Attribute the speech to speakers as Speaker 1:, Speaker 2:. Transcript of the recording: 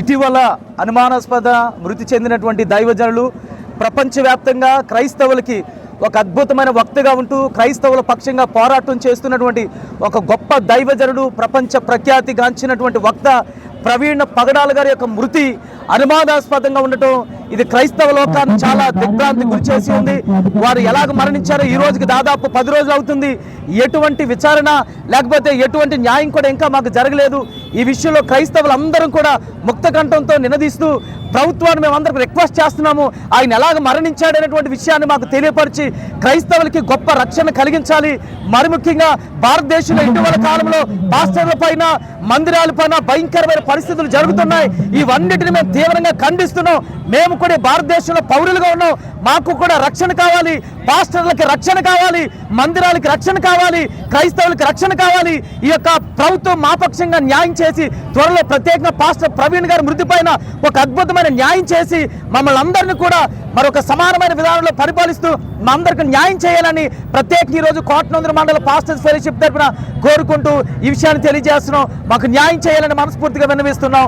Speaker 1: ఇటీవల అనుమానాస్పద మృతి చెందినటువంటి దైవజనులు ప్రపంచవ్యాప్తంగా క్రైస్తవులకి ఒక అద్భుతమైన వక్తగా ఉంటూ క్రైస్తవుల పక్షంగా పోరాటం చేస్తున్నటువంటి ఒక గొప్ప దైవజనుడు ప్రపంచ ప్రఖ్యాతిగాంచినటువంటి వక్త ప్రవీణ పగడాల గారి యొక్క మృతి అనుమానాస్పదంగా ఉండటం ఇది క్రైస్తవ లోకాన్ని చాలా దిగ్భ్రాంతి గురిచేసి ఉంది. వారు ఎలాగ మరణించారో ఈ రోజుకి దాదాపు పది రోజులు అవుతుంది. ఎటువంటి విచారణ లేకపోతే ఎటువంటి న్యాయం కూడా ఇంకా మాకు జరగలేదు. ఈ విషయంలో క్రైస్తవులందరం కూడా ముక్త కంఠంతో నినదీస్తూ ప్రభుత్వాన్ని మేమందరం రిక్వెస్ట్ చేస్తున్నాము. ఆయన ఎలాగ మరణించాడనేటువంటి విషయాన్ని మాకు తెలియపరిచి క్రైస్తవులకి గొప్ప రక్షణ కలిగించాలి. మరి ముఖ్యంగా భారతదేశంలో ఇటీవల కాలంలో పాస్టర్ల పైన మందిరాల పైన భయంకరమైన పరిస్థితులు జరుగుతున్నాయి. ఇవన్నిటిని మేము తీవ్రంగా ఖండిస్తున్నాం. మేము కూడా భారతదేశంలో పౌరులుగా ఉన్నాం. మాకు కూడా రక్షణ కావాలి. పాస్టర్లకి రక్షణ కావాలి మందిరాలకి రక్షణ కావాలి క్రైస్తవులకి రక్షణ కావాలి. ఈ యొక్క ప్రభుత్వం మాపక్షంగా న్యాయం చేసి త్వరలో ప్రత్యేకంగా పాస్టర్ ప్రవీణ్ గారి మృతి పైన ఒక అద్భుతమైన న్యాయం చేసి మమ్మల్ని అందరినీ కూడా మరొక సమానమైన విధానంలో పరిపాలిస్తూ మా అందరికి న్యాయం చేయాలని ప్రత్యేకంగా ఈరోజు కోటనందర మండల పాస్టర్స్ ఫెలోషిప్ తరఫున కోరుకుంటూ ఈ విషయాన్ని తెలియజేస్తున్నాం. మాకు న్యాయం చేయాలని మనస్ఫూర్తిగా విన్నవిస్తున్నాం.